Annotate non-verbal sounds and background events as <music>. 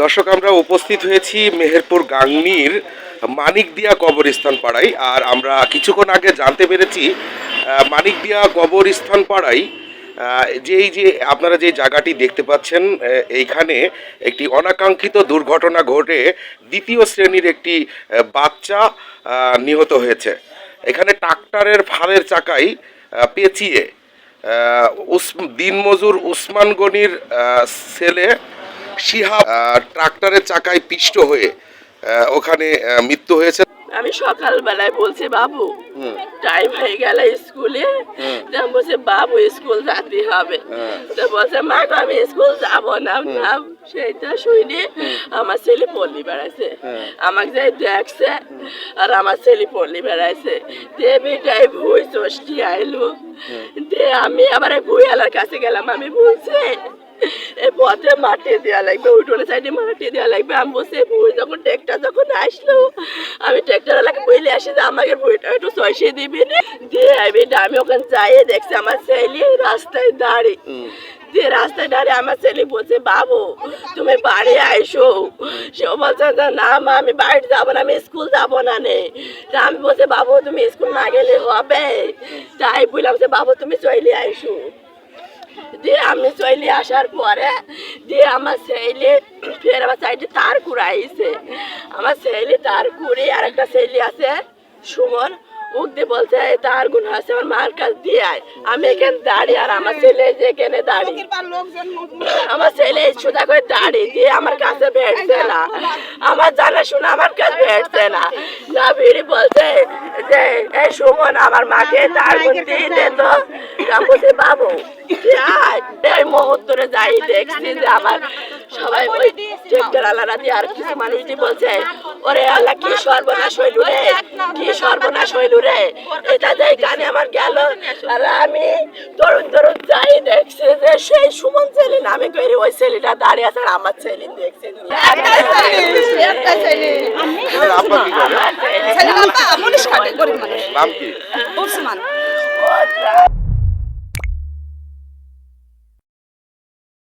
দর্শক, আমরা উপস্থিত হয়েছি মেহেরপুর গাংনির মানিকদিয়া কবরস্থান পাড়ায়। আর আমরা কিছুক্ষণ আগে জানতে পেরেছি মানিকদিয়া কবরস্থান পাড়ায় যেই যে আপনারা যে জায়গাটি দেখতে পাচ্ছেন এইখানে একটি অনাকাঙ্ক্ষিত দুর্ঘটনা ঘটে দ্বিতীয় শ্রেণির একটি বাচ্চা নিহত হয়েছে। এখানে ট্রাক্টরের ফালের চাকায় পেঁচিয়ে দিনমজুর উসমান গনির ছেলে শিহাব ট্রাক্টরের চাকায় পিষ্ট হয়ে ওখানে মৃত্যু হয়েছে। আমি সকালবেলায় বলছি বাবু টাইম হয়ে গেল স্কুলে? বলছে বাবু স্কুল যেতে হবে। তো বলছে মা আমি স্কুল যাব না সেইটা শুনে আমার ছেলে পল্লী বেড়াইছে। আমাকে যাই দেখছে আর আমার ছেলে পল্লী বেড়াইছে। দেবীটাই ভুই চষ্টি আইলো। দে আমি আবার ভুইয়ালার কাছে গেলাম। আমি বলছি এই পথে মাটি দেওয়া লাগবে উঠোনে সাইডে মাটি দেওয়া লাগবে। আমি বসে বই যখন ট্রেক্টর যখন আসলো আমি ট্রেক্টর এলাকা বইলে আসি যে আমাকে বইটা একটু সয়সে দিবি না। দিয়ে আমি ওখানে যাইয়ে দেখছি আমার ছেলে রাস্তায় দাঁড়িয়ে। যে রাস্তায় দাঁড়িয়ে আমার ছেলে বলছে, বাবু, তুমি বাড়ি আইসো। সে বলছে, না মা, আমি বাড়ি যাব না, আমি স্কুল যাব না নে। তা আমি বলছে, বাবু, তুমি স্কুল না গেলে হবে। তাই বললাম যে, বাবু, তুমি চলে আইসো। দিয়ে আমি চলে আসার পরে দিয়ে আমার ছেলে ফের আমার সাইডে তার কুড়াইছে। আমার ছেলে তার কুড়ি আর একটা ছেলে আছে, সুমন। দিয়ে বলছে "এই তার গুণ আছে আমার মার কাছ দিয়ে আয়। আমি এখানে দাঁড়িয়ে আর আমার ছেলে যেখানে দাঁড়িয়ে। <laughs> আমার ছেলে সোজা করে দাঁড়িয়ে দিয়ে আমার কাছে বেড়ছে না। আমার জানা শোনা আমার কাছে বেড়ছে না। না ভিড়ি বলছে যে এই সুমন আমার মাকে তার গুণ দিয়ে দে তো। বলছি বাবু এই মুহূর্তে যাই দেখছি যে আমার সবাই ওই ট্রেক্টর আলাদা দিয়ে আর কিছু মানুষ দিয়ে বলছে ওরে আল্লাহ কি সর্বনাশ হইল রে। হইল রে। এটা যে কানে আমার গেল। আর আমি তরুণ তরুণ যাই দেখছি যে সেই সুমন ছেলে নামে করে ওই ছেলেটা দাঁড়িয়ে আছে আর আমার ছেলে দেখছে। আমার ছেলে। পুলিশ খাটে, গরিব মানুষ। নাম কি? উসমান।